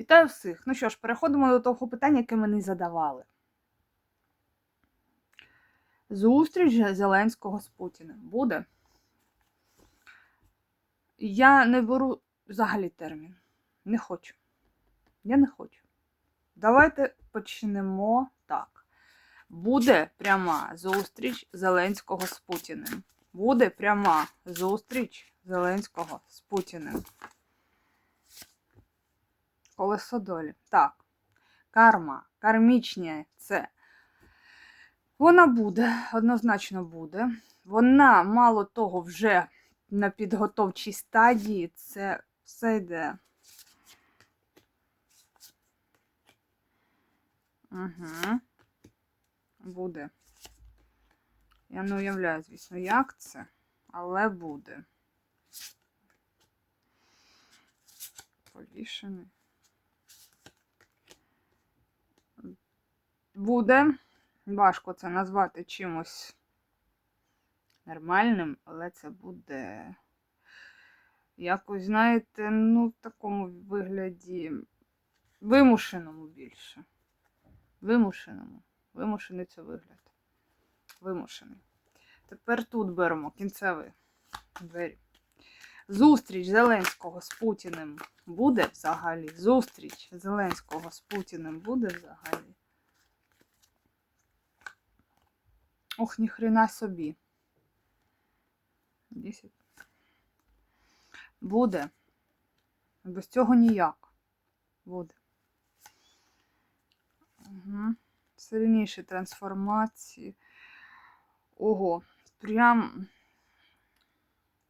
Вітаю всіх. Ну що ж, переходимо до того питання, яке мені задавали. Зустріч Зеленського з Путіним буде? Я не беру взагалі термін. Не хочу. Я не хочу. Давайте почнемо так. Буде пряма зустріч Зеленського з Путіним. Буде пряма зустріч Зеленського з Путіним. Колесо долі. Так. Карма, кармічня це. Вона буде, однозначно буде. Вона, мало того, вже на підготовчій стадії. Це все йде. Угу. Буде. Я не уявляю, звісно, як це, але буде. Повішений. Буде. Важко це назвати чимось нормальним, але це буде якось, знаєте, ну, в такому вигляді вимушеному більше. Вимушеному. Вимушений це вигляд. Вимушений. Тепер тут беремо кінцеві двері. Зустріч Зеленського з Путіним буде взагалі? Зустріч Зеленського з Путіним буде взагалі? Ох, ніхрена собі. 10. Буде. Без цього ніяк. Буде. Угу. Сильніші трансформації. Ого, прям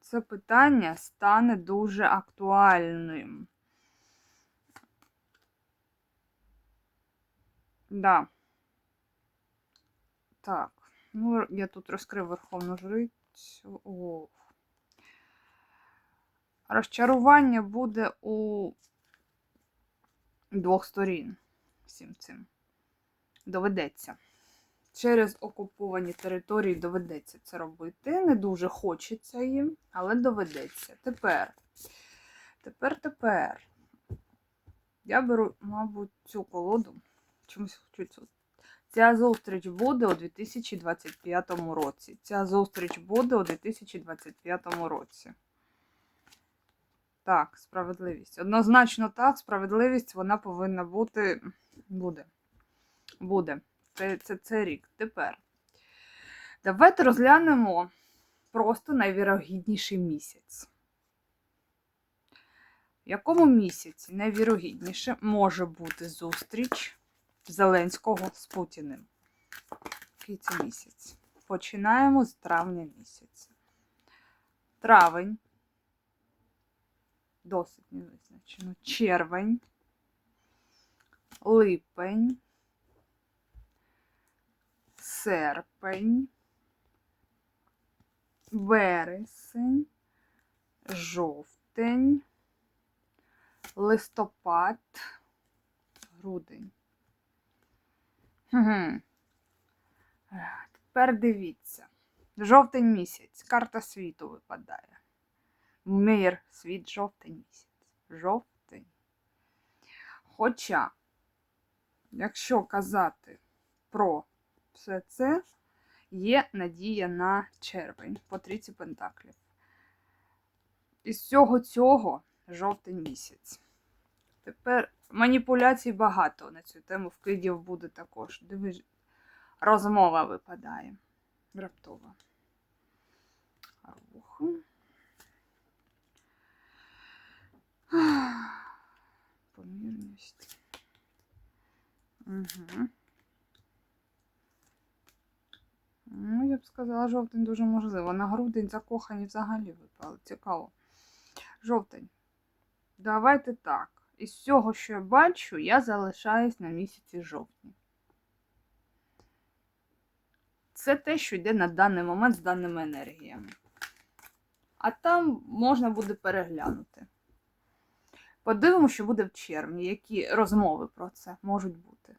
це питання стане дуже актуальним. Да. Так. Ну, я тут розкрив Верховну Жрицю. О. Розчарування буде у двох сторін всім цим. Доведеться. Через окуповані території доведеться це робити. Не дуже хочеться їм, але доведеться. Тепер. Тепер, тепер. Я беру, мабуть, цю колоду. Чомусь хочу цю. Ця зустріч буде у 2025 році. Ця зустріч буде у 2025 році. Так, справедливість. Однозначно так, справедливість вона повинна бути. Буде. Буде. Це, це, це рік. Тепер. Давайте розглянемо просто найвірогідніший місяць. В якому місяці найвірогідніше може бути зустріч Зеленського з Путіним? Який місяць? Починаємо з травня місяця. Травень. Досить невизначено. Червень. Липень. Серпень. Вересень. Жовтень. Листопад. Грудень. Угу. Тепер дивіться. Жовтень місяць. Карта світу випадає. Мир, світ, жовтень місяць. Жовтень. Хоча, якщо казати про все це, є надія на червень по трійці пентаклів. Із всього цього жовтень місяць. Тепер маніпуляцій багато на цю тему вкидів буде також. Дивись, розмова випадає. Раптова. Рух. Помірність. Угу. Ну, я б сказала, жовтень дуже можливо. На грудень закохані взагалі випали. Цікаво. Жовтень. Давайте так. Із всього, що я бачу, я залишаюсь на місяці жовтні. Це те, що йде на даний момент з даними енергіями. А там можна буде переглянути. Подивимося, що буде в червні, які розмови про це можуть бути.